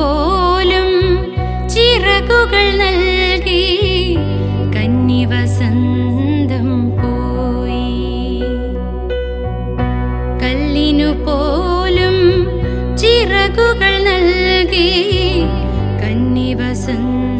പോലും ചിറകുകൾ നൽകി കന്നിവസന്തം പോയി. കല്ലിനു പോലും ചിറകുകൾ നൽകി കന്നിവസന്തം